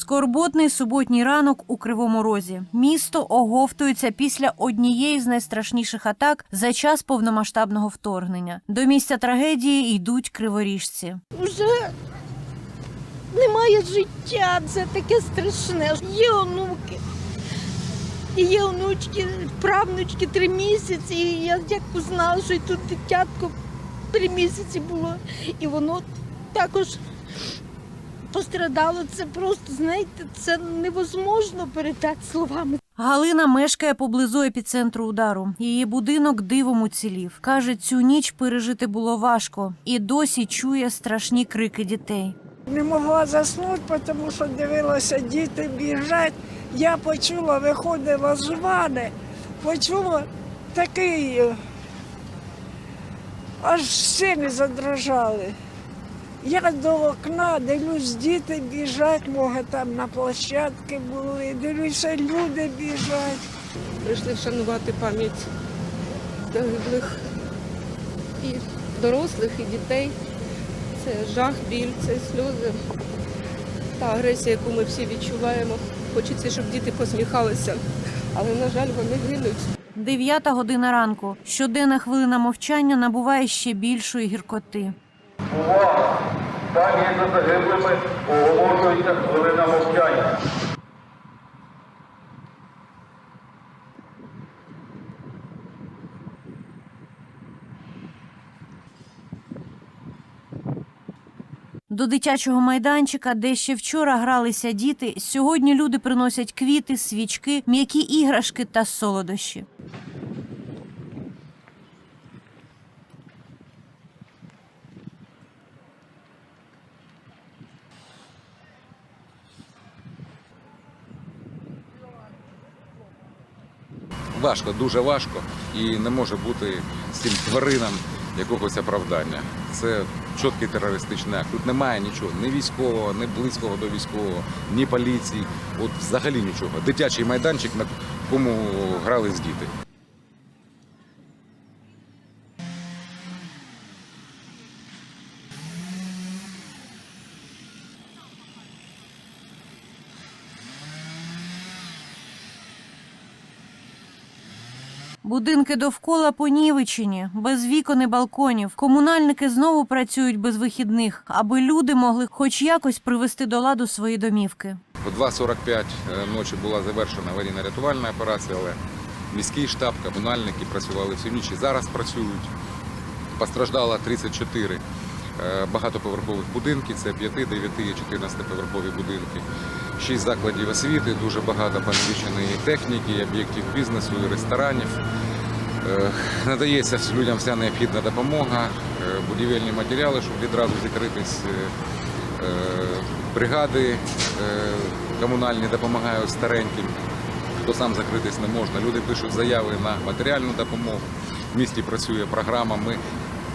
Скорботний суботній ранок у Кривому Розі. Місто оговтується після однієї з найстрашніших атак за час повномасштабного вторгнення. До місця трагедії йдуть криворіжці. Вже немає життя, це таке страшне. Є онуки. Є онучки, правнучки три місяці. І я як узнала, що тут дитятко три місяці було. І воно також пострадало. Це просто, знаєте, це невозможно передати словами. Галина мешкає поблизу епіцентру удару. Її будинок дивом уцілів. Каже, цю ніч пережити було важко і досі чує страшні крики дітей. Не могла заснути, тому що дивилася, діти біжать. Я почула, виходила з вани, почула такий, аж сини задрожали. Я до окна дивлюсь, діти біжать, може там на площадки були, дивлюся, люди біжать. прийшли вшанувати пам'ять загиблих і дорослих, і дітей. Це жах, біль, це сльози та агресія, яку ми всі відчуваємо. Хочеться, щоб діти посміхалися, але, на жаль, вони гинуть. Дев'ята година ранку. Щоденна хвилина мовчання набуває ще більшої гіркоти. Увага! Пам'ять за загиблими оголошується хвилина мовчання. До дитячого майданчика, де ще вчора гралися діти, сьогодні люди приносять квіти, свічки, м'які іграшки та солодощі. Важко, дуже важко, і не може бути цим тваринам якогось оправдання. Це чіткий терористичний акт. Тут немає нічого, ні військового, ні близького до військового, ні поліції. От взагалі нічого. Дитячий майданчик, на кому грались діти. Будинки довкола понівечені, без вікон і балконів. Комунальники знову працюють без вихідних, аби люди могли хоч якось привести до ладу свої домівки. О 2.45 е, ночі була завершена аварійно-рятувальна операція, але міський штаб, комунальники працювали всю ніч і зараз працюють. Постраждало 34 е, багатоповерхових будинків, це 5, 9 і 14 поверхові будинки. Шість закладів освіти, дуже багато понівеченої техніки, об'єктів бізнесу і ресторанів. Е, Надається людям вся необхідна допомога, е, будівельні матеріали, щоб відразу закритись. е, Бригади комунальні допомагають стареньким, хто сам закритись не можна. Люди пишуть заяви на матеріальну допомогу. В місті працює програма. Ми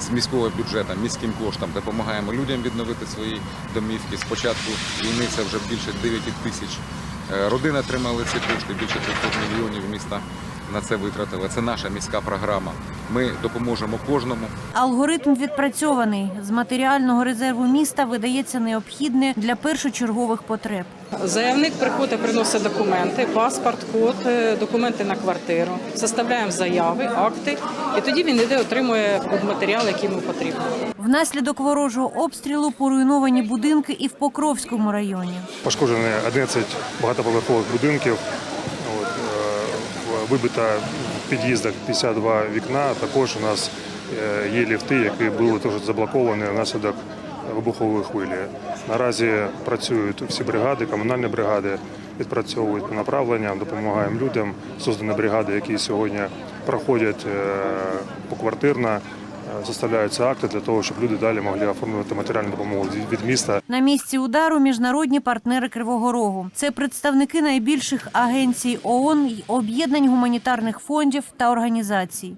з міського бюджету, міським коштом допомагаємо людям відновити свої домівки. Спочатку війни це вже більше 9 тисяч е, родин отримали ці кошти, більше 300 мільйонів міста на це витратили. Це наша міська програма. Ми допоможемо кожному. Алгоритм відпрацьований. З матеріального резерву міста видається необхідне для першочергових потреб. Заявник приходить, приносить документи, паспорт, код, е, документи на квартиру. Составляємо заяви, акти, і тоді він іде, отримує матеріал, який йому потрібен. Внаслідок ворожого обстрілу поруйновані будинки і в Покровському районі. Пошкоджені 11 багатоповерхових будинків. От, в- вибито в під'їздах 52 вікна. Також у нас е, є ліфти, які були теж заблоковані внаслідок вибухової хвилі. Наразі працюють всі бригади, комунальні бригади відпрацьовують по направленням, допомагаємо людям. Создані бригади, які сьогодні проходять е, поквартирно, составляються акти для того, щоб люди далі могли оформлювати матеріальну допомогу від- від міста. На місці удару міжнародні партнери Кривого Рогу. Це представники найбільших агенцій ООН й об'єднань гуманітарних фондів та організацій.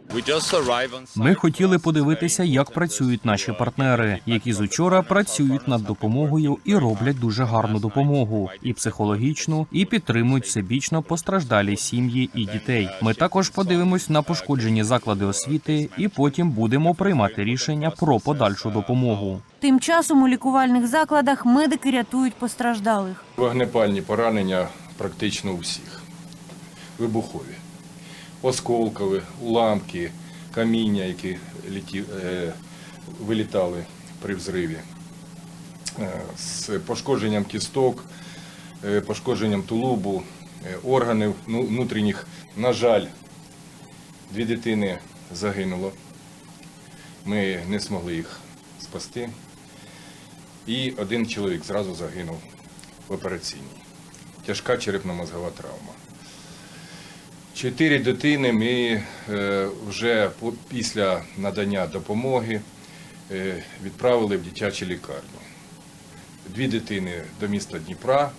Ми хотіли подивитися, як працюють наші партнери, які з учора працюють над допомогою і роблять дуже гарну допомогу, і психологічну, і підтримують всебічно постраждалі сім'ї і дітей. Ми також подивимось на пошкоджені заклади освіти, і потім будемо приймати рішення про подальшу допомогу. Тим часом у лікувальних закладах медики рятують постраждалих. Вогнепальні поранення практично у всіх. Вибухові, осколкові, уламки, каміння, які літі, е, вилітали при взриві, е, з пошкодженням кісток, е, пошкодженням тулубу, е, органів ну, внутрішніх. На жаль, дві дитини загинуло. Ми не змогли їх спасти. І один чоловік зразу загинув в операційній. Тяжка черепно-мозгова травма. Чотири дитини ми е, вже після надання допомоги е, відправили в дитячі лікарні. Дві дитини до міста Дніпра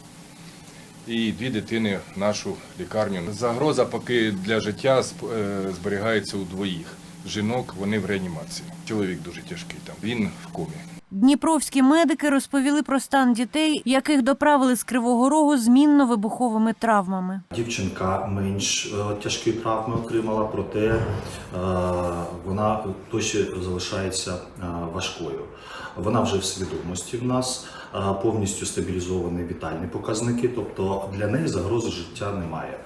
і дві дитини в нашу лікарню. Загроза поки для життя е, зберігається у двоїх. Жінок вони в реанімації. Чоловік дуже тяжкий там. Він в комі. Дніпровські медики розповіли про стан дітей, яких доправили з Кривого Рогу з мінно-вибуховими травмами. Дівчинка менш е, тяжкі травми отримала, проте е, вона досі залишається е, важкою. Вона вже в свідомості в нас, повністю стабілізовані вітальні показники, тобто для неї загрози життя немає.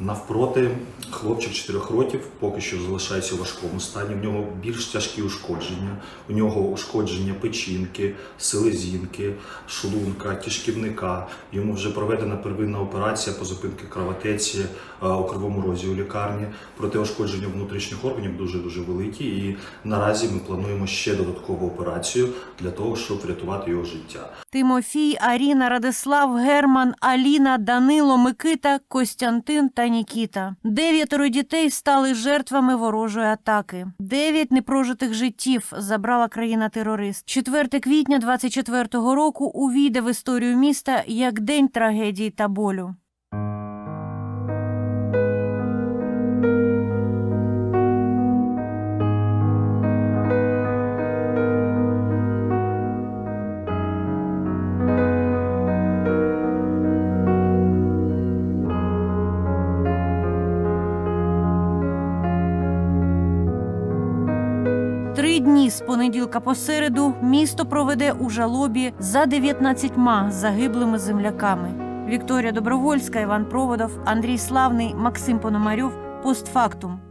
Навпроти, хлопчик 4 років поки що залишається у важкому стані. В нього більш тяжкі ушкодження. У нього ушкодження печінки, селезінки, шлунка, кишківника. Йому вже проведена первинна операція по зупинці кровотеці у кривому розі у лікарні. Проте ушкодження внутрішніх органів дуже дуже великі. І наразі ми плануємо ще додаткову операцію для того, щоб врятувати його життя. Тимофій, Аріна, Радислав, Герман, Аліна, Данило, Микита, Костянтин та Нікіта. Дев'ятеро дітей стали жертвами ворожої атаки. Дев'ять непрожитих життів забрала країна-терорист. 4 квітня 24-го року увійде в історію міста як день трагедії та болю. Три дні з понеділка по середу місто проведе у жалобі за 19 загиблими земляками. Вікторія Добровольська, Іван Проводов, Андрій Славний, Максим Пономарьов. Постфактум.